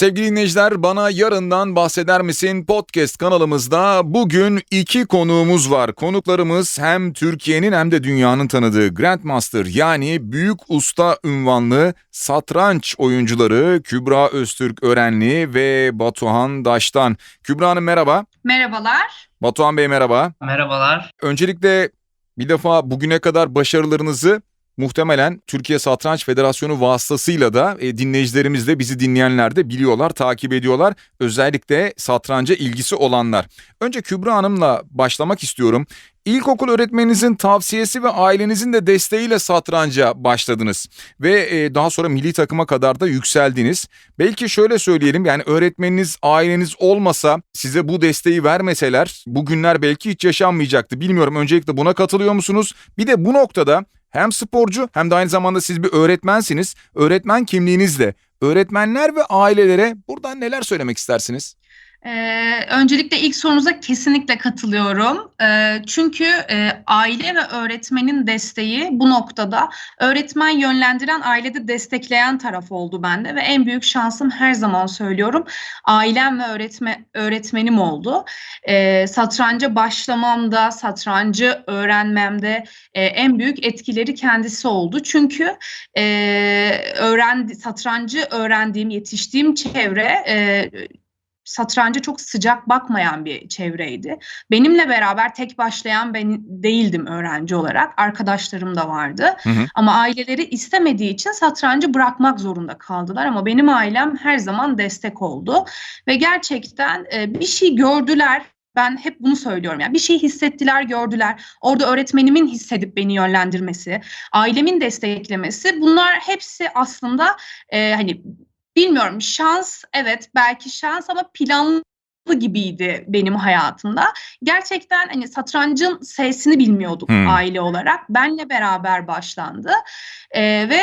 Sevgili dinleyiciler bana yarından bahseder misin podcast kanalımızda bugün iki konuğumuz var. Konuklarımız hem Türkiye'nin hem de dünyanın tanıdığı Grandmaster yani büyük usta ünvanlı satranç oyuncuları Kübra Öztürk Örenli ve Batuhan Daş'tan. Kübra Hanım merhaba. Merhabalar. Batuhan Bey merhaba. Merhabalar. Öncelikle bir defa bugüne kadar başarılarınızı muhtemelen Türkiye Satranç Federasyonu vasıtasıyla da e, dinleyicilerimiz de bizi dinleyenler de biliyorlar, takip ediyorlar. Özellikle satranca ilgisi olanlar. Önce Kübra Hanım'la başlamak istiyorum. İlkokul öğretmeninizin tavsiyesi ve ailenizin de desteğiyle satranca başladınız ve e, daha sonra milli takıma kadar da yükseldiniz. Belki şöyle söyleyelim yani öğretmeniniz, aileniz olmasa size bu desteği vermeseler bugünler belki hiç yaşanmayacaktı. Bilmiyorum öncelikle buna katılıyor musunuz? Bir de bu noktada hem sporcu hem de aynı zamanda siz bir öğretmensiniz. Öğretmen kimliğinizle öğretmenler ve ailelere buradan neler söylemek istersiniz? Ee, öncelikle ilk sorunuza kesinlikle katılıyorum. Ee, çünkü e, aile ve öğretmenin desteği bu noktada öğretmen yönlendiren, ailede destekleyen taraf oldu bende ve en büyük şansım her zaman söylüyorum ailem ve öğretme, öğretmenim oldu. Ee, satranca başlamamda, satrancı öğrenmemde e, en büyük etkileri kendisi oldu. Çünkü e, öğrendi, satrancı öğrendiğim, yetiştiğim çevre e, satranca çok sıcak bakmayan bir çevreydi. Benimle beraber tek başlayan ben değildim öğrenci olarak. Arkadaşlarım da vardı. Hı hı. Ama aileleri istemediği için satrancı bırakmak zorunda kaldılar. Ama benim ailem her zaman destek oldu. Ve gerçekten e, bir şey gördüler. Ben hep bunu söylüyorum. Yani bir şey hissettiler, gördüler. Orada öğretmenimin hissedip beni yönlendirmesi, ailemin desteklemesi. Bunlar hepsi aslında e, hani Bilmiyorum şans evet belki şans ama planlı gibiydi benim hayatımda. Gerçekten hani satrancın sesini bilmiyorduk Hmm. aile olarak. Benle beraber başlandı. Ee, ve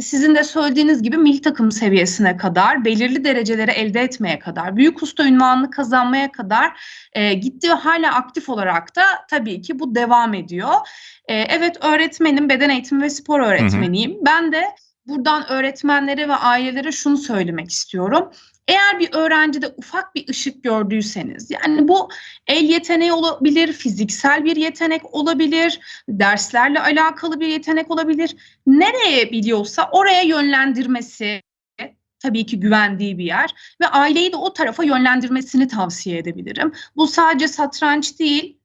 sizin de söylediğiniz gibi milli takım seviyesine kadar, belirli dereceleri elde etmeye kadar, büyük usta ünvanını kazanmaya kadar e, gitti ve hala aktif olarak da tabii ki bu devam ediyor. E, evet öğretmenim, beden eğitimi ve spor öğretmeniyim. Ben de buradan öğretmenlere ve ailelere şunu söylemek istiyorum. Eğer bir öğrencide ufak bir ışık gördüyseniz, yani bu el yeteneği olabilir, fiziksel bir yetenek olabilir, derslerle alakalı bir yetenek olabilir. Nereye biliyorsa oraya yönlendirmesi, tabii ki güvendiği bir yer ve aileyi de o tarafa yönlendirmesini tavsiye edebilirim. Bu sadece satranç değil,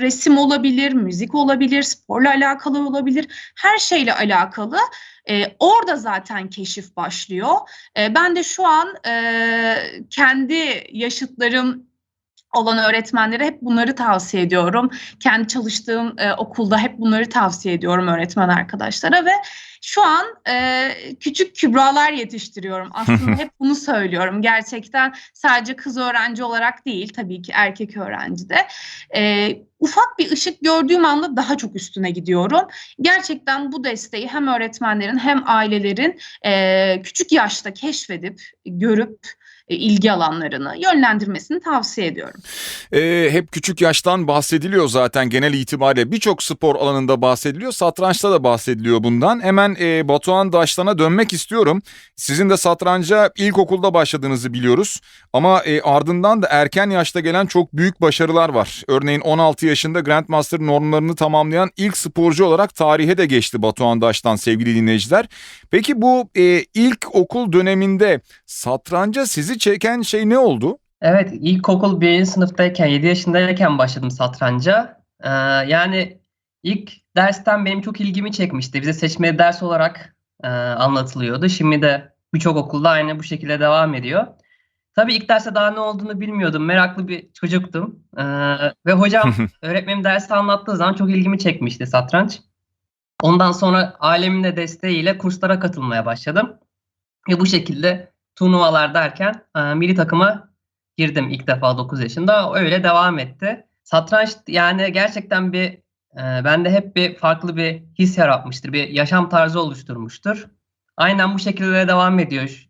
resim olabilir, müzik olabilir, sporla alakalı olabilir, her şeyle alakalı. Ee, orada zaten keşif başlıyor. Ee, ben de şu an e, kendi yaşıtlarım olan öğretmenlere hep bunları tavsiye ediyorum. Kendi çalıştığım e, okulda hep bunları tavsiye ediyorum öğretmen arkadaşlara ve şu an e, küçük kübralar yetiştiriyorum. Aslında hep bunu söylüyorum. Gerçekten sadece kız öğrenci olarak değil, tabii ki erkek öğrenci de. E, ufak bir ışık gördüğüm anda daha çok üstüne gidiyorum. Gerçekten bu desteği hem öğretmenlerin hem ailelerin e, küçük yaşta keşfedip, görüp ilgi alanlarını yönlendirmesini tavsiye ediyorum. Ee, hep küçük yaştan bahsediliyor zaten genel itibariyle birçok spor alanında bahsediliyor. Satrançta da bahsediliyor bundan. Hemen e, Batuhan Daştan'a dönmek istiyorum. Sizin de satranca ilkokulda başladığınızı biliyoruz. Ama e, ardından da erken yaşta gelen çok büyük başarılar var. Örneğin 16 yaşında Grandmaster normlarını tamamlayan ilk sporcu olarak tarihe de geçti Batuhan Daştan sevgili dinleyiciler. Peki bu e, ilk okul döneminde satranca sizi çeken şey ne oldu? Evet, ilkokul birinci sınıftayken, 7 yaşındayken başladım satranca. Ee, yani ilk dersten benim çok ilgimi çekmişti. Bize seçmeli ders olarak e, anlatılıyordu. Şimdi de birçok okulda aynı bu şekilde devam ediyor. Tabii ilk derste daha ne olduğunu bilmiyordum. Meraklı bir çocuktum. Ee, ve hocam öğretmenim dersi anlattığı zaman çok ilgimi çekmişti satranç. Ondan sonra ailemin de desteğiyle kurslara katılmaya başladım. Ve bu şekilde turnuvalar derken e, milli takıma girdim ilk defa 9 yaşında. Öyle devam etti. Satranç yani gerçekten bir e, bende hep bir farklı bir his yaratmıştır. Bir yaşam tarzı oluşturmuştur. Aynen bu şekilde devam ediyor.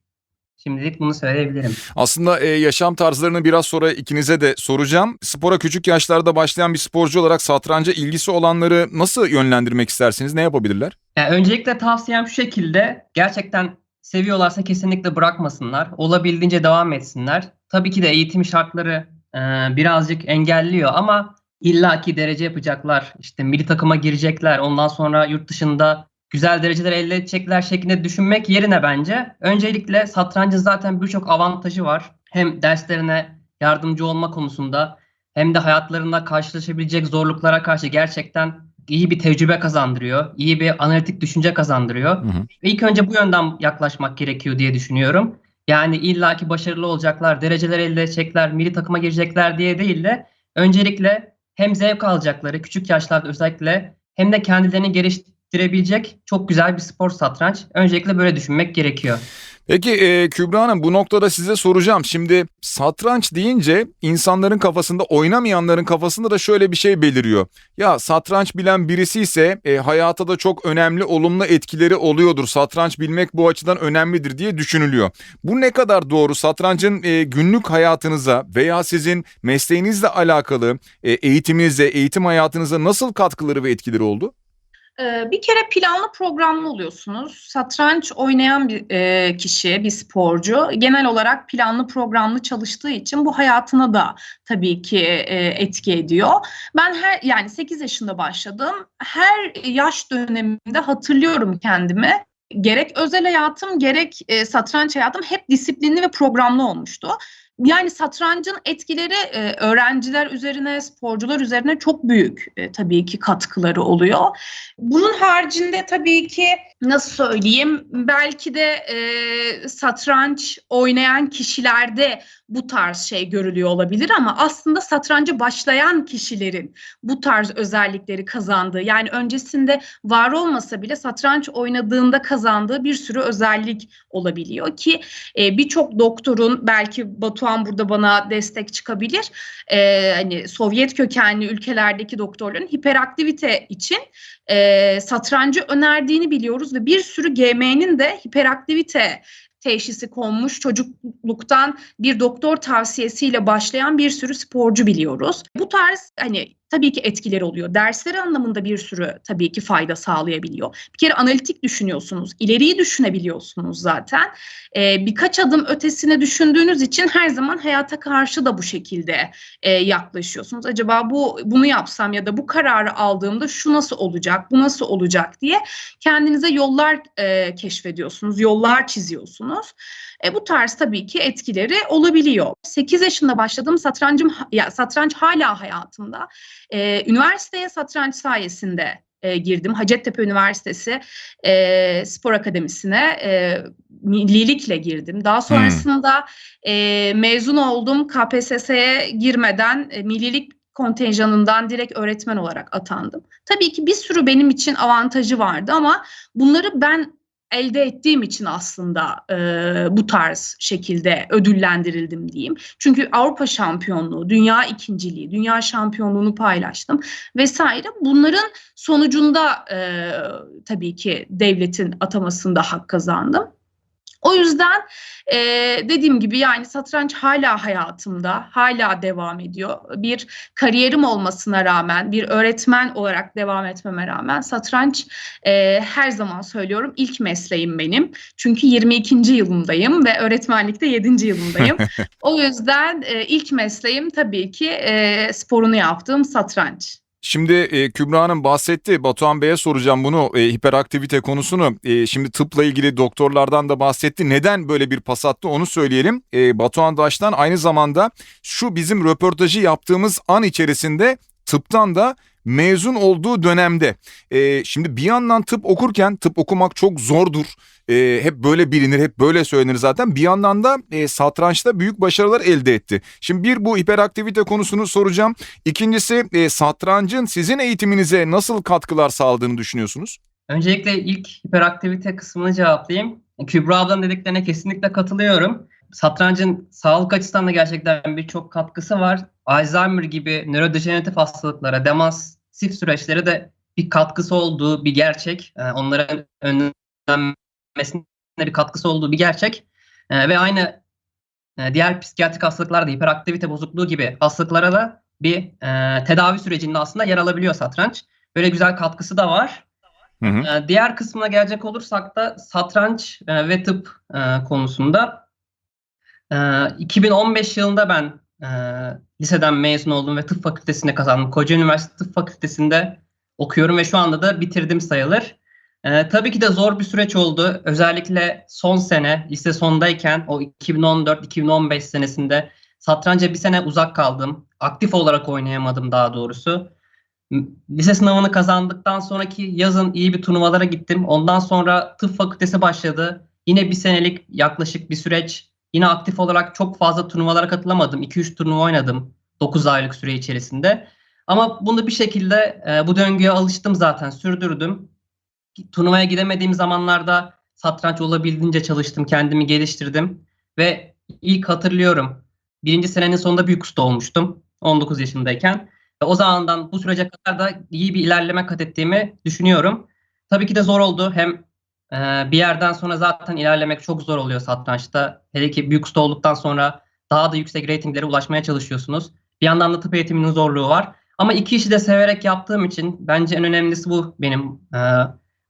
Şimdilik bunu söyleyebilirim. Aslında e, yaşam tarzlarını biraz sonra ikinize de soracağım. Spora küçük yaşlarda başlayan bir sporcu olarak satranca ilgisi olanları nasıl yönlendirmek istersiniz? Ne yapabilirler? Yani öncelikle tavsiyem şu şekilde. Gerçekten seviyorlarsa kesinlikle bırakmasınlar. Olabildiğince devam etsinler. Tabii ki de eğitim şartları e, birazcık engelliyor ama illaki derece yapacaklar. İşte milli takıma girecekler. Ondan sonra yurt dışında güzel dereceler elde edecekler şeklinde düşünmek yerine bence öncelikle satrancın zaten birçok avantajı var. Hem derslerine yardımcı olma konusunda hem de hayatlarında karşılaşabilecek zorluklara karşı gerçekten iyi bir tecrübe kazandırıyor. iyi bir analitik düşünce kazandırıyor. Hı hı. İlk önce bu yönden yaklaşmak gerekiyor diye düşünüyorum. Yani illaki başarılı olacaklar, dereceler elde edecekler, milli takıma girecekler diye değil de öncelikle hem zevk alacakları küçük yaşlarda özellikle hem de kendilerini geliştirebilecek çok güzel bir spor satranç. Öncelikle böyle düşünmek gerekiyor. Peki e, Kübra Hanım bu noktada size soracağım. Şimdi satranç deyince insanların kafasında oynamayanların kafasında da şöyle bir şey beliriyor. Ya satranç bilen birisi ise e, hayata da çok önemli olumlu etkileri oluyordur. Satranç bilmek bu açıdan önemlidir diye düşünülüyor. Bu ne kadar doğru? Satrancın e, günlük hayatınıza veya sizin mesleğinizle alakalı e, eğitiminize, eğitim hayatınıza nasıl katkıları ve etkileri oldu? Ee, Bir kere planlı programlı oluyorsunuz. Satranç oynayan bir e, kişi, bir sporcu genel olarak planlı programlı çalıştığı için bu hayatına da tabii ki e, etki ediyor. Ben her yani 8 yaşında başladım. Her yaş döneminde hatırlıyorum kendimi. Gerek özel hayatım gerek e, satranç hayatım hep disiplinli ve programlı olmuştu. Yani satrancın etkileri e, öğrenciler üzerine, sporcular üzerine çok büyük e, tabii ki katkıları oluyor. Bunun haricinde tabii ki nasıl söyleyeyim belki de e, satranç oynayan kişilerde bu tarz şey görülüyor olabilir ama aslında satranca başlayan kişilerin bu tarz özellikleri kazandığı yani öncesinde var olmasa bile satranç oynadığında kazandığı bir sürü özellik olabiliyor ki e, birçok doktorun belki Batuhan burada bana destek çıkabilir. E, hani Sovyet kökenli ülkelerdeki doktorların hiperaktivite için e, satrancı önerdiğini biliyoruz ve bir sürü GM'nin de hiperaktivite teşhisi konmuş çocukluktan bir doktor tavsiyesiyle başlayan bir sürü sporcu biliyoruz. Bu tarz hani tabii ki etkileri oluyor. Dersleri anlamında bir sürü tabii ki fayda sağlayabiliyor. Bir kere analitik düşünüyorsunuz, ileriyi düşünebiliyorsunuz zaten. Ee, birkaç adım ötesine düşündüğünüz için her zaman hayata karşı da bu şekilde e, yaklaşıyorsunuz. Acaba bu bunu yapsam ya da bu kararı aldığımda şu nasıl olacak, bu nasıl olacak diye kendinize yollar e, keşfediyorsunuz, yollar çiziyorsunuz. E, bu tarz tabii ki etkileri olabiliyor. 8 yaşında başladığım satrancım ya satranç hala hayatımda. E, üniversiteye satranç sayesinde e, girdim. Hacettepe Üniversitesi e, Spor Akademisi'ne e, millilikle girdim. Daha sonrasında e, mezun oldum. KPSS'ye girmeden e, millilik kontenjanından direkt öğretmen olarak atandım. Tabii ki bir sürü benim için avantajı vardı ama bunları ben elde ettiğim için aslında e, bu tarz şekilde ödüllendirildim diyeyim. Çünkü Avrupa şampiyonluğu, dünya ikinciliği, dünya şampiyonluğunu paylaştım vesaire. Bunların sonucunda e, tabii ki devletin atamasında hak kazandım. O yüzden e, dediğim gibi yani satranç hala hayatımda, hala devam ediyor. Bir kariyerim olmasına rağmen, bir öğretmen olarak devam etmeme rağmen satranç e, her zaman söylüyorum ilk mesleğim benim. Çünkü 22. yılındayım ve öğretmenlikte 7. yılındayım. o yüzden e, ilk mesleğim tabii ki e, sporunu yaptığım satranç. Şimdi e, Kübra bahsetti. Batuhan Bey'e soracağım bunu e, hiperaktivite konusunu. E, şimdi tıpla ilgili doktorlardan da bahsetti. Neden böyle bir pas attı onu söyleyelim. E, Batuhan Daş'tan aynı zamanda şu bizim röportajı yaptığımız an içerisinde tıptan da mezun olduğu dönemde. E, şimdi bir yandan tıp okurken tıp okumak çok zordur. E, hep böyle bilinir, hep böyle söylenir zaten. Bir yandan da e, satrançta büyük başarılar elde etti. Şimdi bir bu hiperaktivite konusunu soracağım. İkincisi e, satrancın sizin eğitiminize nasıl katkılar sağladığını düşünüyorsunuz? Öncelikle ilk hiperaktivite kısmını cevaplayayım. Kübra ablanın dediklerine kesinlikle katılıyorum. Satrancın sağlık açısından da gerçekten birçok katkısı var. Alzheimer gibi nörodejeneratif hastalıklara, demansif süreçlere de bir katkısı olduğu bir gerçek. Ee, Onların önlenmesine bir katkısı olduğu bir gerçek. Ee, Ve aynı e, diğer psikiyatrik hastalıklarda, hiperaktivite bozukluğu gibi hastalıklara da bir e, tedavi sürecinde aslında yer alabiliyor satranç. Böyle güzel katkısı da var. Hı hı. Ee, Diğer kısmına gelecek olursak da satranç e, ve tıp konusunda e, 2015 yılında ben liseden mezun oldum ve tıp fakültesine kazandım. Koca Üniversitesi Tıp Fakültesi'nde okuyorum ve şu anda da bitirdim sayılır. E, tabii ki de zor bir süreç oldu. Özellikle son sene, lise sondayken o 2014-2015 senesinde satranca bir sene uzak kaldım. Aktif olarak oynayamadım daha doğrusu. Lise sınavını kazandıktan sonraki yazın iyi bir turnuvalara gittim. Ondan sonra tıp fakültesi başladı. Yine bir senelik yaklaşık bir süreç. Yine aktif olarak çok fazla turnuvalara katılamadım. 2-3 turnuva oynadım 9 aylık süre içerisinde. Ama bunu bir şekilde e, bu döngüye alıştım zaten sürdürdüm. Turnuvaya gidemediğim zamanlarda satranç olabildiğince çalıştım, kendimi geliştirdim. Ve ilk hatırlıyorum birinci senenin sonunda büyük usta olmuştum 19 yaşındayken. Ve o zamandan bu sürece kadar da iyi bir ilerleme kat ettiğimi düşünüyorum. Tabii ki de zor oldu. Hem e, bir yerden sonra zaten ilerlemek çok zor oluyor satrançta. Hele ki büyük usta olduktan sonra daha da yüksek reytinglere ulaşmaya çalışıyorsunuz. Bir yandan da tıp eğitiminin zorluğu var. Ama iki işi de severek yaptığım için bence en önemlisi bu benim. E,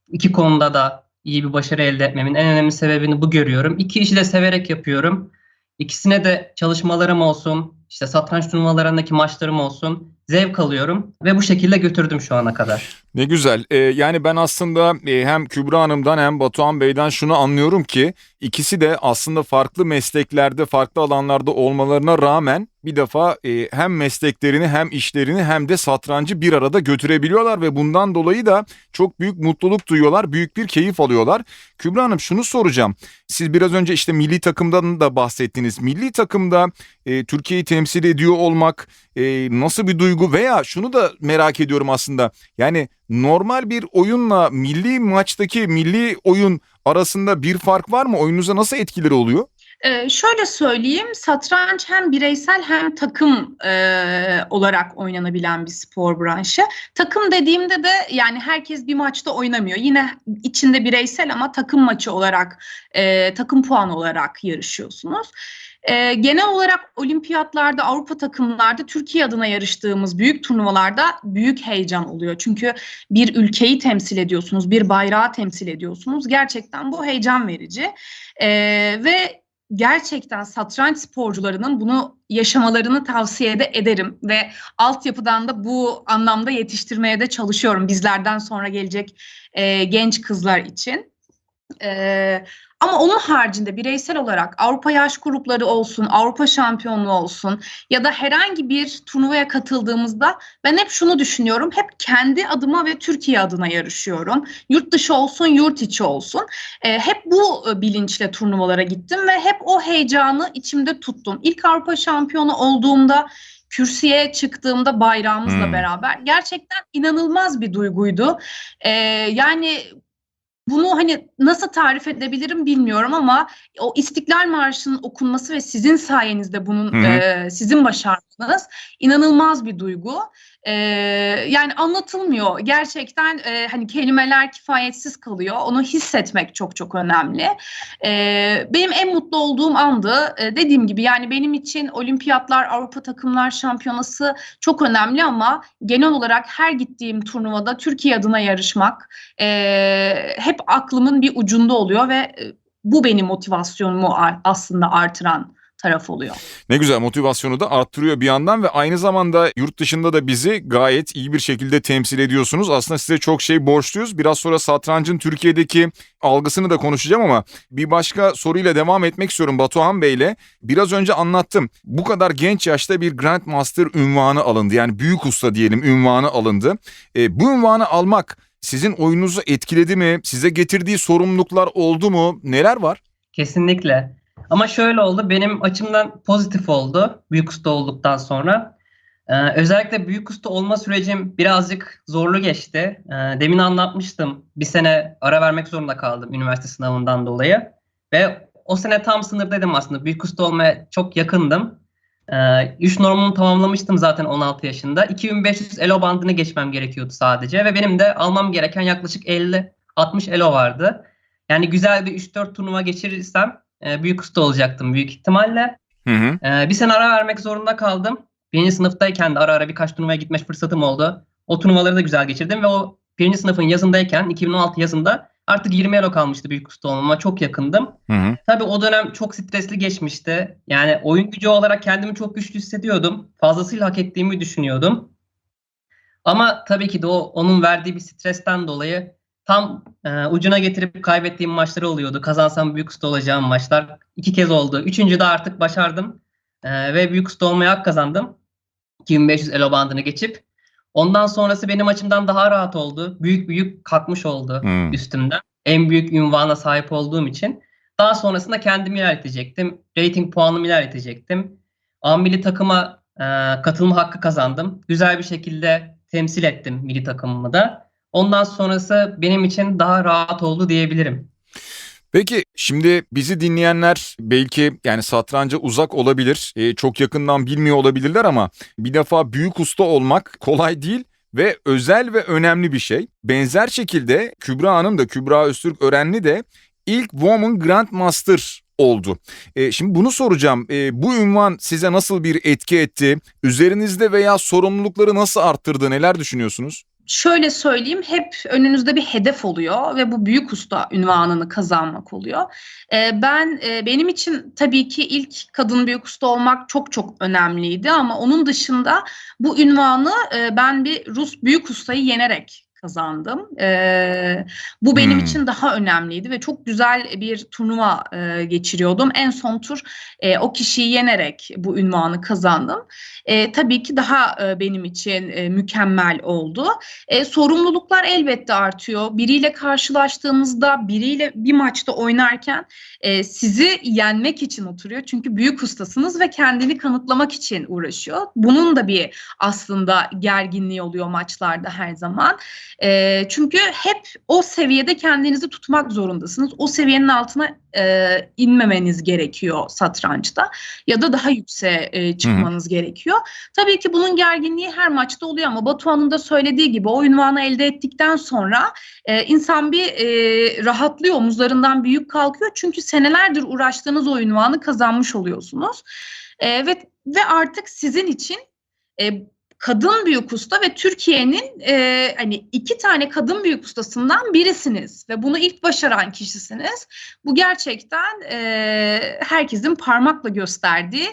iki konuda da iyi bir başarı elde etmemin en önemli sebebini bu görüyorum. İki işi de severek yapıyorum. İkisine de çalışmalarım olsun, işte satranç turnuvalarındaki maçlarım olsun zevk alıyorum ve bu şekilde götürdüm şu ana kadar. Ne güzel. Ee, yani ben aslında e, hem Kübra Hanım'dan hem Batuhan Bey'den şunu anlıyorum ki ikisi de aslında farklı mesleklerde, farklı alanlarda olmalarına rağmen bir defa e, hem mesleklerini hem işlerini hem de satrancı bir arada götürebiliyorlar ve bundan dolayı da çok büyük mutluluk duyuyorlar, büyük bir keyif alıyorlar. Kübra Hanım şunu soracağım. Siz biraz önce işte milli takımdan da bahsettiniz. Milli takımda e, Türkiye'yi temsil ediyor olmak e, nasıl bir duygu veya şunu da merak ediyorum aslında. Yani normal bir oyunla milli maçtaki milli oyun arasında bir fark var mı? Oyununuza nasıl etkileri oluyor? Ee, şöyle söyleyeyim, satranç hem bireysel hem takım e, olarak oynanabilen bir spor branşı. Takım dediğimde de yani herkes bir maçta oynamıyor. Yine içinde bireysel ama takım maçı olarak, e, takım puanı olarak yarışıyorsunuz. E, genel olarak olimpiyatlarda, Avrupa takımlarda Türkiye adına yarıştığımız büyük turnuvalarda büyük heyecan oluyor. Çünkü bir ülkeyi temsil ediyorsunuz, bir bayrağı temsil ediyorsunuz. Gerçekten bu heyecan verici. E, ve gerçekten satranç sporcularının bunu yaşamalarını tavsiye de ederim ve altyapıdan da bu anlamda yetiştirmeye de çalışıyorum bizlerden sonra gelecek e, genç kızlar için. E, ama onun haricinde bireysel olarak Avrupa yaş grupları olsun, Avrupa şampiyonluğu olsun ya da herhangi bir turnuvaya katıldığımızda ben hep şunu düşünüyorum. Hep kendi adıma ve Türkiye adına yarışıyorum. Yurt dışı olsun, yurt içi olsun. E, hep bu e, bilinçle turnuvalara gittim ve hep o heyecanı içimde tuttum. İlk Avrupa şampiyonu olduğumda kürsüye çıktığımda bayrağımızla Hmm. beraber gerçekten inanılmaz bir duyguydu. E, yani bunu hani nasıl tarif edebilirim bilmiyorum ama o İstiklal Marşı'nın okunması ve sizin sayenizde bunun Hı hı. e, sizin başardığınız inanılmaz bir duygu. E, yani anlatılmıyor. Gerçekten e, hani kelimeler kifayetsiz kalıyor. Onu hissetmek çok çok önemli. E, benim en mutlu olduğum andı. E, dediğim gibi yani benim için olimpiyatlar, Avrupa Takımlar Şampiyonası çok önemli ama genel olarak her gittiğim turnuvada Türkiye adına yarışmak e, hep aklımın bir ucunda oluyor ve bu benim motivasyonumu aslında artıran taraf oluyor. Ne güzel motivasyonu da arttırıyor bir yandan ve aynı zamanda yurt dışında da bizi gayet iyi bir şekilde temsil ediyorsunuz. Aslında size çok şey borçluyuz. Biraz sonra satrancın Türkiye'deki algısını da konuşacağım ama bir başka soruyla devam etmek istiyorum Batuhan Bey'le. Biraz önce anlattım. Bu kadar genç yaşta bir Grandmaster ünvanı alındı. Yani büyük usta diyelim ünvanı alındı. E, bu ünvanı almak sizin oyununuzu etkiledi mi? Size getirdiği sorumluluklar oldu mu? Neler var? Kesinlikle. Ama şöyle oldu, benim açımdan pozitif oldu büyük usta olduktan sonra. Ee, özellikle büyük usta olma sürecim birazcık zorlu geçti. Ee, demin anlatmıştım, bir sene ara vermek zorunda kaldım üniversite sınavından dolayı. Ve o sene tam sınırdaydım aslında, büyük usta olmaya çok yakındım. Ee, üç normunu tamamlamıştım zaten 16 yaşında. 2500 elo bandını geçmem gerekiyordu sadece. Ve benim de almam gereken yaklaşık 50-60 elo vardı. Yani güzel bir 3-4 turnuva geçirirsem e, büyük usta olacaktım büyük ihtimalle. Hı hı. E, bir sene ara vermek zorunda kaldım. Birinci sınıftayken de ara ara birkaç turnuvaya gitme fırsatım oldu. O turnuvaları da güzel geçirdim ve o birinci sınıfın yazındayken 2016 yazında artık 20 elo kalmıştı büyük usta olmama. Çok yakındım. Hı hı. Tabii o dönem çok stresli geçmişti. Yani oyun gücü olarak kendimi çok güçlü hissediyordum. Fazlasıyla hak ettiğimi düşünüyordum. Ama tabii ki de o onun verdiği bir stresten dolayı tam e, ucuna getirip kaybettiğim maçları oluyordu. Kazansam büyük usta olacağım maçlar. iki kez oldu. Üçüncü de artık başardım. E, ve büyük usta olmaya hak kazandım. 2500 elo bandını geçip. Ondan sonrası benim açımdan daha rahat oldu. Büyük büyük kalkmış oldu Hmm. üstümden. En büyük ünvana sahip olduğum için. Daha sonrasında kendimi ilerletecektim. Rating puanımı ilerletecektim. A milli takıma e, katılma hakkı kazandım. Güzel bir şekilde temsil ettim milli takımımı da. Ondan sonrası benim için daha rahat oldu diyebilirim. Peki şimdi bizi dinleyenler belki yani satranca uzak olabilir, e, çok yakından bilmiyor olabilirler ama bir defa büyük usta olmak kolay değil ve özel ve önemli bir şey. Benzer şekilde Kübra Hanım da Kübra Öztürk Örenli de ilk Woman Grandmaster oldu. E, şimdi bunu soracağım. E, bu ünvan size nasıl bir etki etti? Üzerinizde veya sorumlulukları nasıl arttırdı? Neler düşünüyorsunuz? Şöyle söyleyeyim, hep önünüzde bir hedef oluyor ve bu büyük usta ünvanını kazanmak oluyor. Ee, ben e, benim için tabii ki ilk kadın büyük usta olmak çok çok önemliydi ama onun dışında bu ünvanı e, ben bir Rus büyük ustayı yenerek kazandım. Ee, bu benim Hmm. için daha önemliydi ve çok güzel bir turnuva e, geçiriyordum. En son tur e, o kişiyi yenerek bu ünvanı kazandım. E, tabii ki daha e, benim için e, mükemmel oldu. E, sorumluluklar elbette artıyor. Biriyle karşılaştığınızda, biriyle bir maçta oynarken e, sizi yenmek için oturuyor. Çünkü büyük ustasınız ve kendini kanıtlamak için uğraşıyor. Bunun da bir aslında gerginliği oluyor maçlarda her zaman. E, çünkü hep o seviyede kendinizi tutmak zorundasınız. O seviyenin altına e, inmemeniz gerekiyor satrançta ya da daha yükseğe e, çıkmanız gerekiyor. Tabii ki bunun gerginliği her maçta oluyor ama Batuhan'ın da söylediği gibi o ünvanı elde ettikten sonra e, insan bir e, rahatlıyor, omuzlarından büyük kalkıyor. Çünkü senelerdir uğraştığınız o ünvanı kazanmış oluyorsunuz. E, ve ve artık sizin için e, kadın büyük usta ve Türkiye'nin e, hani iki tane kadın büyük ustasından birisiniz ve bunu ilk başaran kişisiniz. Bu gerçekten e, herkesin parmakla gösterdiği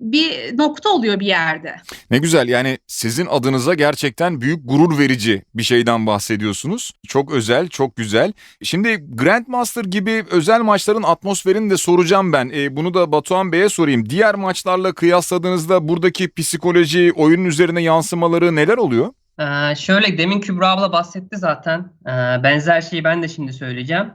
bir nokta oluyor bir yerde. Ne güzel yani sizin adınıza gerçekten büyük gurur verici bir şeyden bahsediyorsunuz. Çok özel, çok güzel. Şimdi Grandmaster gibi özel maçların atmosferini de soracağım ben. E, bunu da Batuhan Bey'e sorayım. Diğer maçlarla kıyasladığınızda buradaki psikoloji, oyunun üzerine yansımaları neler oluyor? Ee, şöyle demin Kübra abla bahsetti zaten. Ee, benzer şeyi ben de şimdi söyleyeceğim.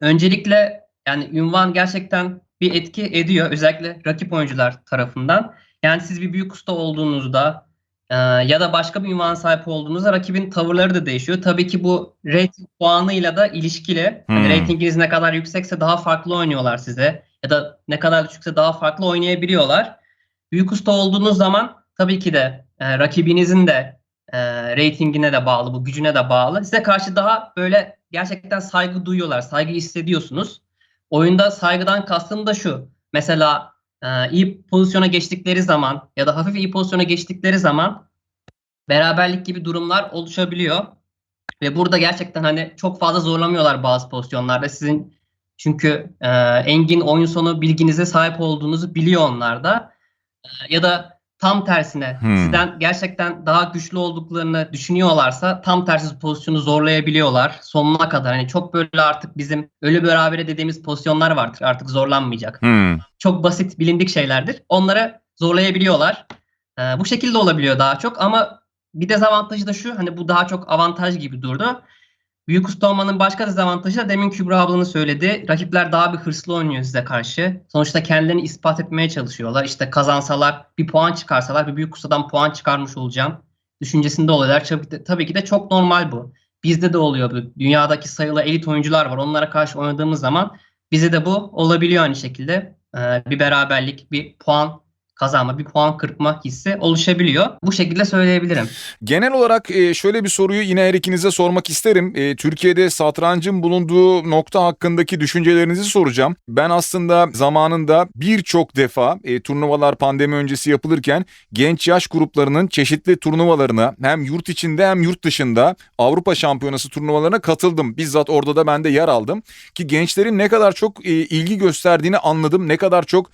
Öncelikle yani ünvan gerçekten bir etki ediyor. Özellikle rakip oyuncular tarafından. Yani siz bir büyük usta olduğunuzda e, ya da başka bir ünvan sahip olduğunuzda rakibin tavırları da değişiyor. Tabii ki bu rating puanıyla da ilişkili. Hani Hmm. ratinginiz ne kadar yüksekse daha farklı oynuyorlar size. Ya da ne kadar düşükse daha farklı oynayabiliyorlar. Büyük usta olduğunuz zaman tabii ki de e, rakibinizin de e, ratingine de bağlı, bu gücüne de bağlı. Size karşı daha böyle gerçekten saygı duyuyorlar, saygı hissediyorsunuz. Oyunda saygıdan kastım da şu. Mesela e, iyi pozisyona geçtikleri zaman ya da hafif iyi pozisyona geçtikleri zaman beraberlik gibi durumlar oluşabiliyor. Ve burada gerçekten hani çok fazla zorlamıyorlar bazı pozisyonlarda. Sizin çünkü e, engin oyun sonu bilginize sahip olduğunuzu biliyor onlar da. E, ya da tam tersine Hmm. sizden gerçekten daha güçlü olduklarını düşünüyorlarsa tam tersi pozisyonu zorlayabiliyorlar sonuna kadar. Hani çok böyle artık bizim ölü berabere dediğimiz pozisyonlar vardır. Artık zorlanmayacak. Hmm. Çok basit bilindik şeylerdir. Onları zorlayabiliyorlar. Ee, bu şekilde olabiliyor daha çok ama bir dezavantajı da şu hani bu daha çok avantaj gibi durdu. Büyük usta olmanın başka dezavantajı da demin Kübra ablanın söyledi. Rakipler daha bir hırslı oynuyor size karşı. Sonuçta kendilerini ispat etmeye çalışıyorlar. İşte kazansalar bir puan çıkarsalar bir büyük ustadan puan çıkarmış olacağım. Düşüncesinde oluyorlar. Tabii, ki de çok normal bu. Bizde de oluyor bu. Dünyadaki sayılı elit oyuncular var. Onlara karşı oynadığımız zaman bize de bu olabiliyor aynı şekilde. Ee, bir beraberlik, bir puan kazanma, bir puan kırpma hissi oluşabiliyor. Bu şekilde söyleyebilirim. Genel olarak e, şöyle bir soruyu yine her ikinize sormak isterim. E, Türkiye'de satrancın bulunduğu nokta hakkındaki düşüncelerinizi soracağım. Ben aslında zamanında birçok defa e, turnuvalar pandemi öncesi yapılırken genç yaş gruplarının çeşitli turnuvalarına hem yurt içinde hem yurt dışında Avrupa Şampiyonası turnuvalarına katıldım. Bizzat orada da ben de yer aldım. Ki gençlerin ne kadar çok ilgi gösterdiğini anladım. Ne kadar çok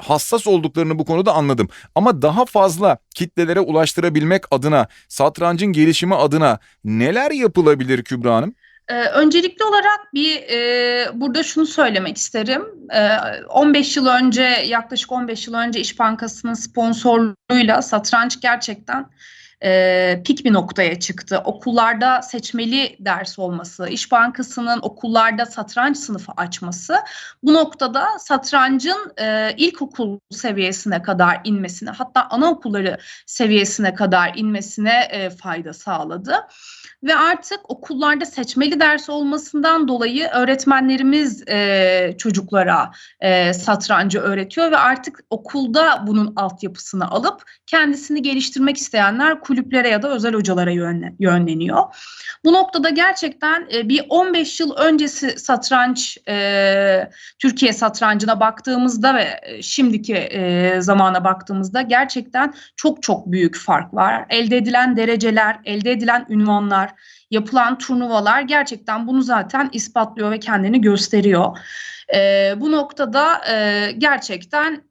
hassas olduklarını bu konuda anladım. Ama daha fazla kitlelere ulaştırabilmek adına, satrancın gelişimi adına neler yapılabilir Kübra Hanım? Ee, öncelikli olarak bir e, burada şunu söylemek isterim. Ee, 15 yıl önce, yaklaşık 15 yıl önce İş Bankası'nın sponsorluğuyla satranç gerçekten e, pik bir noktaya çıktı. Okullarda seçmeli ders olması, İş Bankası'nın okullarda satranç sınıfı açması bu noktada satrancın e, ilkokul seviyesine kadar inmesine, hatta anaokulları seviyesine kadar inmesine e, fayda sağladı. Ve artık okullarda seçmeli ders olmasından dolayı öğretmenlerimiz e, çocuklara e, satrancı öğretiyor ve artık okulda bunun altyapısını alıp kendisini geliştirmek isteyenler kulüplere ya da özel hocalara yönle- yönleniyor. Bu noktada gerçekten e, bir 15 yıl öncesi satranç e, Türkiye satrancına baktığımızda ve e, şimdiki zamana baktığımızda gerçekten çok çok büyük fark var. Elde edilen dereceler, elde edilen ünvanlar, yapılan turnuvalar gerçekten bunu zaten ispatlıyor ve kendini gösteriyor. Bu noktada gerçekten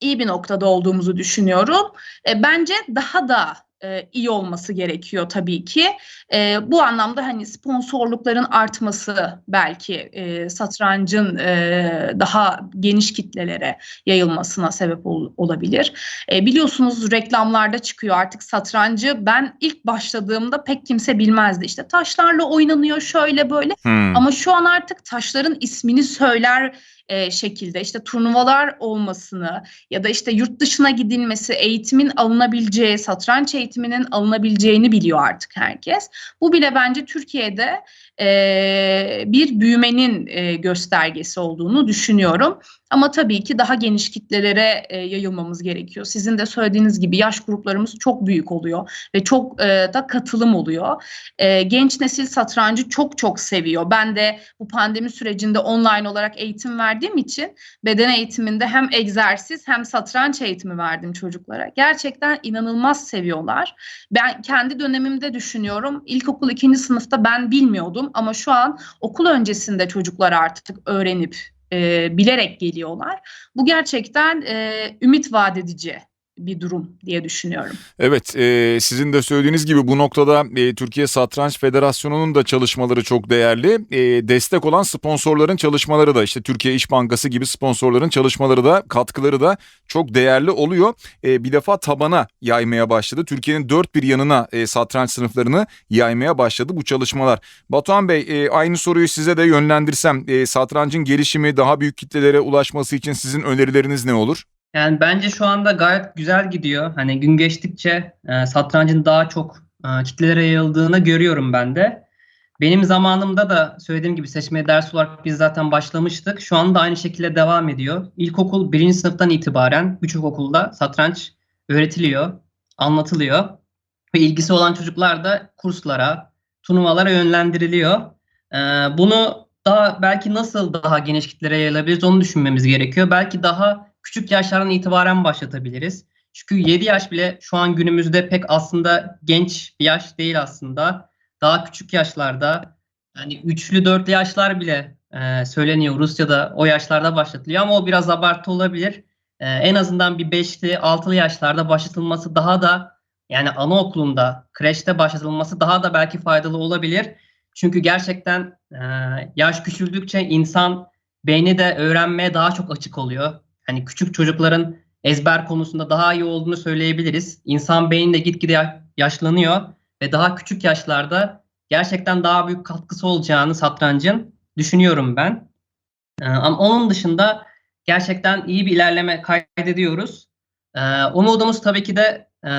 iyi bir noktada olduğumuzu düşünüyorum. E, bence daha da e, iyi olması gerekiyor tabii ki. E, bu anlamda hani sponsorlukların artması belki e, satrancın e, daha geniş kitlelere yayılmasına sebep ol- olabilir. E, biliyorsunuz reklamlarda çıkıyor artık satrancı. Ben ilk başladığımda pek kimse bilmezdi. İşte taşlarla oynanıyor şöyle böyle. Hmm. Ama şu an artık taşların ismini söyler e, şekilde işte turnuvalar olmasını ya da işte yurt dışına gidilmesi, eğitimin alınabileceği, satranç eğitiminin alınabileceğini biliyor artık herkes. Bu bile bence Türkiye'de e, bir büyümenin e, göstergesi olduğunu düşünüyorum. Ama tabii ki daha geniş kitlelere e, yayılmamız gerekiyor. Sizin de söylediğiniz gibi yaş gruplarımız çok büyük oluyor ve çok e, da katılım oluyor. E, genç nesil satrancı çok çok seviyor. Ben de bu pandemi sürecinde online olarak eğitim verdiğim için beden eğitiminde hem egzersiz hem satranç eğitimi verdim çocuklara. Gerçekten inanılmaz seviyorlar. Ben kendi dönemimde düşünüyorum. İlkokul ikinci sınıfta ben bilmiyordum ama şu an okul öncesinde çocuklar artık öğrenip e, bilerek geliyorlar. Bu gerçekten e, ümit vaat edici bir durum diye düşünüyorum. Evet, e, sizin de söylediğiniz gibi bu noktada e, Türkiye Satranç Federasyonu'nun da çalışmaları çok değerli. E, destek olan sponsorların çalışmaları da işte Türkiye İş Bankası gibi sponsorların çalışmaları da katkıları da çok değerli oluyor. E, bir defa tabana yaymaya başladı. Türkiye'nin dört bir yanına e, satranç sınıflarını yaymaya başladı bu çalışmalar. Batuhan Bey e, aynı soruyu size de yönlendirsem e, satrancın gelişimi daha büyük kitlelere ulaşması için sizin önerileriniz ne olur? Yani bence şu anda gayet güzel gidiyor. Hani gün geçtikçe e, satrancın daha çok e, kitlelere yayıldığını görüyorum ben de. Benim zamanımda da söylediğim gibi seçmeye ders olarak biz zaten başlamıştık. Şu anda aynı şekilde devam ediyor. İlkokul birinci sınıftan itibaren birçok okulda satranç öğretiliyor, anlatılıyor. Ve ilgisi olan çocuklar da kurslara, turnuvalara yönlendiriliyor. E, bunu daha belki nasıl daha geniş kitlere yayılabiliriz onu düşünmemiz gerekiyor. Belki daha küçük yaşlardan itibaren başlatabiliriz. Çünkü 7 yaş bile şu an günümüzde pek aslında genç bir yaş değil aslında. Daha küçük yaşlarda yani üçlü dörtlü yaşlar bile e, söyleniyor Rusya'da o yaşlarda başlatılıyor ama o biraz abartı olabilir. E, en azından bir beşli altılı yaşlarda başlatılması daha da yani anaokulunda, kreşte başlatılması daha da belki faydalı olabilir. Çünkü gerçekten e, yaş küçüldükçe insan beyni de öğrenmeye daha çok açık oluyor hani küçük çocukların ezber konusunda daha iyi olduğunu söyleyebiliriz. İnsan beyni de gitgide yaşlanıyor ve daha küçük yaşlarda gerçekten daha büyük katkısı olacağını satrancın düşünüyorum ben. Ee, ama onun dışında gerçekten iyi bir ilerleme kaydediyoruz. Ee, umudumuz tabii ki de e,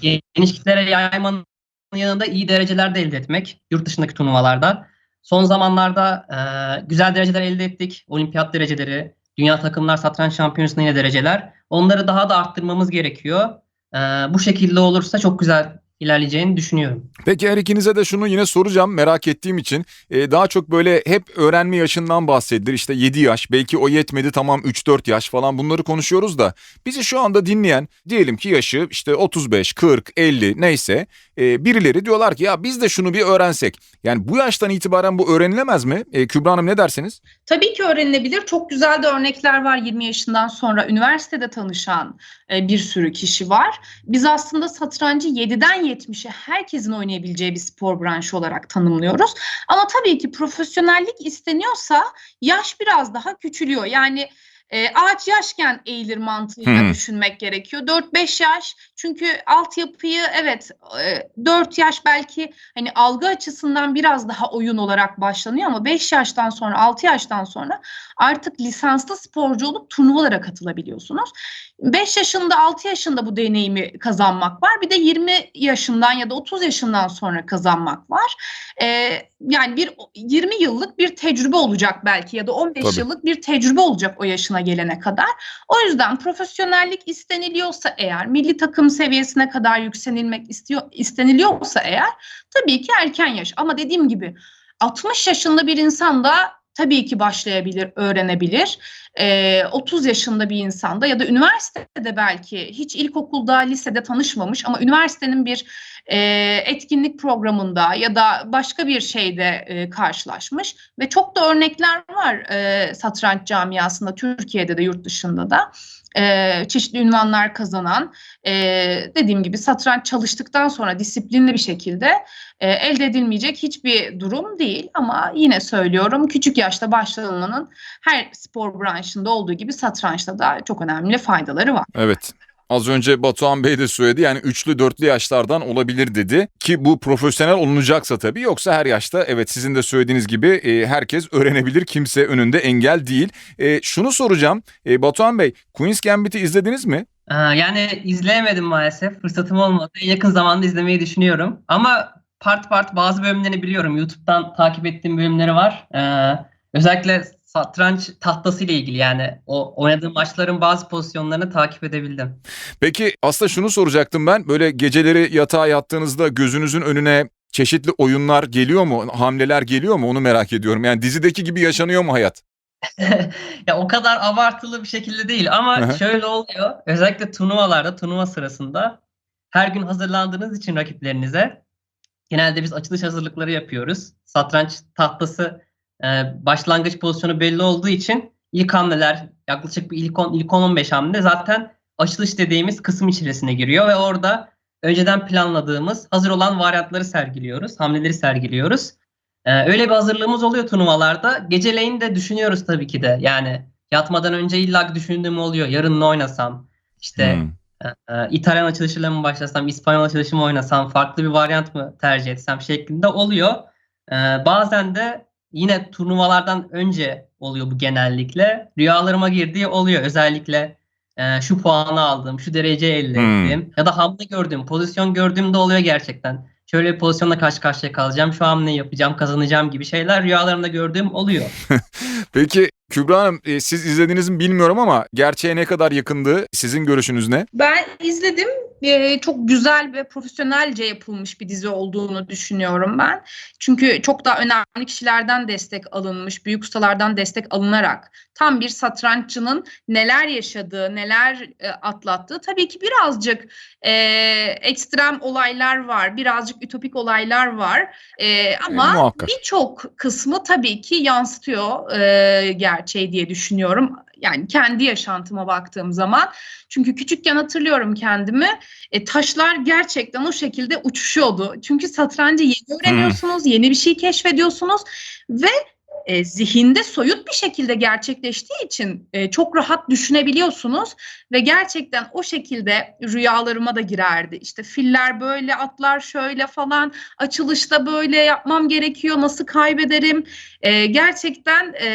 geniş kitlere yaymanın yanında iyi dereceler de elde etmek yurt dışındaki turnuvalarda. Son zamanlarda e, güzel dereceler elde ettik. Olimpiyat dereceleri, Dünya Takımlar Satranç Şampiyonası'nda yine dereceler. Onları daha da arttırmamız gerekiyor. Ee, bu şekilde olursa çok güzel ilerleyeceğini düşünüyorum. Peki her ikinize de şunu yine soracağım merak ettiğim için. Ee, daha çok böyle hep öğrenme yaşından bahsedilir. İşte 7 yaş belki o yetmedi tamam 3-4 yaş falan bunları konuşuyoruz da. Bizi şu anda dinleyen diyelim ki yaşı işte 35, 40, 50 neyse e, birileri diyorlar ki ya biz de şunu bir öğrensek. Yani bu yaştan itibaren bu öğrenilemez mi? E, Kübra Hanım ne dersiniz? Tabii ki öğrenilebilir. Çok güzel de örnekler var 20 yaşından sonra üniversitede tanışan e, bir sürü kişi var. Biz aslında satrancı 7'den 70'e herkesin oynayabileceği bir spor branşı olarak tanımlıyoruz. Ama tabii ki profesyonellik isteniyorsa yaş biraz daha küçülüyor. Yani e, ağaç yaşken eğilir mantığıyla Hmm. düşünmek gerekiyor. 4-5 yaş çünkü altyapıyı evet e, 4 yaş belki hani algı açısından biraz daha oyun olarak başlanıyor ama 5 yaştan sonra 6 yaştan sonra artık lisanslı sporcu olup turnuvalara katılabiliyorsunuz. 5 yaşında 6 yaşında bu deneyimi kazanmak var. Bir de 20 yaşından ya da 30 yaşından sonra kazanmak var. Ee, yani bir 20 yıllık bir tecrübe olacak belki ya da 15 Tabii. yıllık bir tecrübe olacak o yaşına gelene kadar. O yüzden profesyonellik isteniliyorsa eğer, milli takım seviyesine kadar yükselilmek istiyor isteniliyorsa eğer tabii ki erken yaş. Ama dediğim gibi 60 yaşında bir insan da tabii ki başlayabilir, öğrenebilir. Ee, 30 yaşında bir insanda ya da üniversitede belki hiç ilkokulda, lisede tanışmamış ama üniversitenin bir e, etkinlik programında ya da başka bir şeyde e, karşılaşmış ve çok da örnekler var e, satranç camiasında, Türkiye'de de yurt dışında da e, çeşitli ünvanlar kazanan, e, dediğim gibi satranç çalıştıktan sonra disiplinli bir şekilde e, elde edilmeyecek hiçbir durum değil. Ama yine söylüyorum küçük yaşta başlanmanın her spor branşında olduğu gibi satrançta da çok önemli faydaları var. Evet. Az önce Batuhan Bey de söyledi yani üçlü dörtlü yaşlardan olabilir dedi ki bu profesyonel olunacaksa tabii yoksa her yaşta evet sizin de söylediğiniz gibi e, herkes öğrenebilir kimse önünde engel değil. E, şunu soracağım e, Batuhan Bey Queen's Gambit'i izlediniz mi? Ee, yani izleyemedim maalesef. Fırsatım olmadı. Yakın zamanda izlemeyi düşünüyorum. Ama part part bazı bölümlerini biliyorum. YouTube'dan takip ettiğim bölümleri var. Ee, özellikle satranç tahtası ile ilgili yani o oynadığım maçların bazı pozisyonlarını takip edebildim. Peki aslında şunu soracaktım ben böyle geceleri yatağa yattığınızda gözünüzün önüne çeşitli oyunlar geliyor mu hamleler geliyor mu onu merak ediyorum. Yani dizideki gibi yaşanıyor mu hayat? Ya o kadar abartılı bir şekilde değil ama hı. şöyle oluyor. Özellikle turnuvalarda, turnuva sırasında her gün hazırlandığınız için rakiplerinize genelde biz açılış hazırlıkları yapıyoruz. Satranç tahtası e, başlangıç pozisyonu belli olduğu için ilk hamleler yaklaşık bir ilk 10 ilk 10-15 hamle zaten açılış dediğimiz kısım içerisine giriyor ve orada önceden planladığımız hazır olan varyantları sergiliyoruz, hamleleri sergiliyoruz. Ee, öyle bir hazırlığımız oluyor turnuvalarda. Geceleyin de düşünüyoruz tabii ki de. Yani yatmadan önce illa düşündüğüm oluyor. Yarın ne oynasam? İşte Hmm. e, İtalyan açılışıyla mı başlasam, İspanyol açılışı mı oynasam, farklı bir varyant mı tercih etsem şeklinde oluyor. Ee, bazen de yine turnuvalardan önce oluyor bu genellikle. Rüyalarıma girdiği oluyor. Özellikle e, şu puanı aldım, şu dereceyi elde Hmm. ettim. Ya da hamle gördüğüm, pozisyon gördüğümde oluyor gerçekten. Şöyle bir pozisyonla karşı karşıya kalacağım, şu hamleyi yapacağım, kazanacağım gibi şeyler rüyalarımda gördüğüm oluyor. Peki Kübra Hanım e, siz izlediniz mi bilmiyorum ama gerçeğe ne kadar yakındı sizin görüşünüz ne? Ben izledim. Ee, çok güzel ve profesyonelce yapılmış bir dizi olduğunu düşünüyorum ben. Çünkü çok daha önemli kişilerden destek alınmış, büyük ustalardan destek alınarak tam bir satranççının neler yaşadığı, neler e, atlattığı. Tabii ki birazcık e, ekstrem olaylar var, birazcık ütopik olaylar var. E, ama muhakkak. birçok kısmı tabii ki yansıtıyor e, gerçeği diye düşünüyorum. Yani kendi yaşantıma baktığım zaman. Çünkü küçükken hatırlıyorum kendimi. E, taşlar gerçekten o şekilde uçuşuyordu. Çünkü satrancı yeni öğreniyorsunuz, yeni bir şey keşfediyorsunuz ve e, zihinde soyut bir şekilde gerçekleştiği için e, çok rahat düşünebiliyorsunuz ve gerçekten o şekilde rüyalarıma da girerdi. İşte filler böyle, atlar şöyle falan, açılışta böyle yapmam gerekiyor, nasıl kaybederim? E, gerçekten e,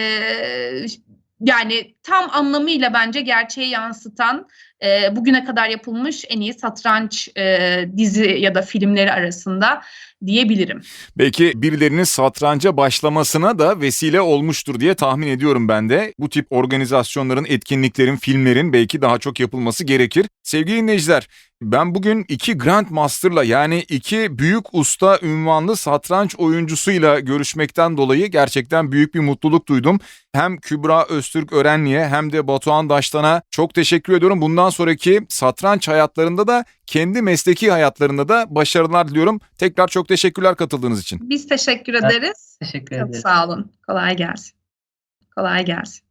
yani tam anlamıyla bence gerçeği yansıtan e, bugüne kadar yapılmış en iyi satranç e, dizi ya da filmleri arasında diyebilirim. Belki birilerinin satranca başlamasına da vesile olmuştur diye tahmin ediyorum ben de. Bu tip organizasyonların, etkinliklerin, filmlerin belki daha çok yapılması gerekir. Sevgili dinleyiciler, ben bugün iki Grandmaster'la yani iki büyük usta ünvanlı satranç oyuncusuyla görüşmekten dolayı gerçekten büyük bir mutluluk duydum. Hem Kübra Öztürk Örenli'ye hem de Batuhan Daştan'a çok teşekkür ediyorum. Bundan sonraki satranç hayatlarında da kendi mesleki hayatlarında da başarılar diliyorum. Tekrar çok teşekkürler katıldığınız için. Biz teşekkür Evet. ederiz. Teşekkür Çok ederim. sağ olun. Kolay gelsin. Kolay gelsin.